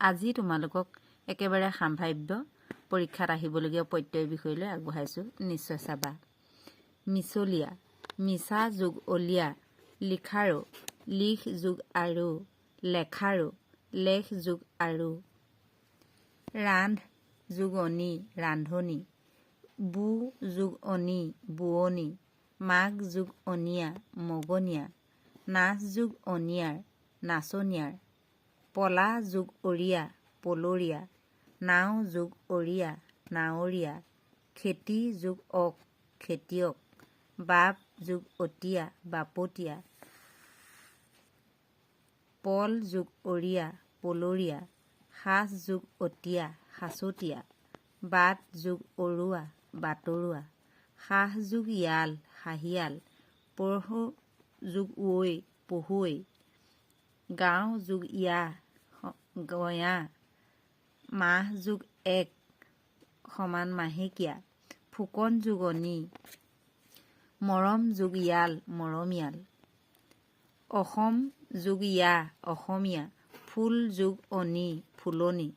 আজি তোমালোকক একেবাৰে সাম্ভাৱ্য পৰীক্ষাত আহিবলগীয়া প্ৰত্যয় বিষয়লৈ আগবঢ়াইছোঁ। নিশ্চয় চাবা। মিছলীয়া মিছা যোগ অলিয়া লিখাৰো লিখ যোগ আৰু লেখাৰো লেখ যোগ আৰু ৰান্ধ যোগ অনি ৰান্ধনি বু যোগ অনি বুৱনি মাঘ যোগ অনিয়া মগনীয়া নাচ যোগ অনিয়াৰ নাচনীয়াৰ পলা যোগ অৰিয়া পলৰীয়া নাও যোগ অৰিয়া নাৱৰীয়া খেতি যোগ অক খেতিয়ক বাপ যোগ অতীয়া বাপতীয়া পল যোগ অৰিয়া পলৰীয়া সাজ যোগ অতীয়া সাঁচতীয়া বাট যোগ অৰুৱা বাটৰুৱা সাহ যোগ ইয়াল হাঁহিয়াল পৰশু যোগ ঐ পহুৱৈ গাঁও যোগ ইয়া গঞা মাহ যোগ এক সমান মাহেকীয়া ফুকন যোগ অনি মৰম যোগ ইয়াল মৰমীয়াল অসম যোগ ইয়া অসমীয়া ফুল যোগ অনি ফুলনি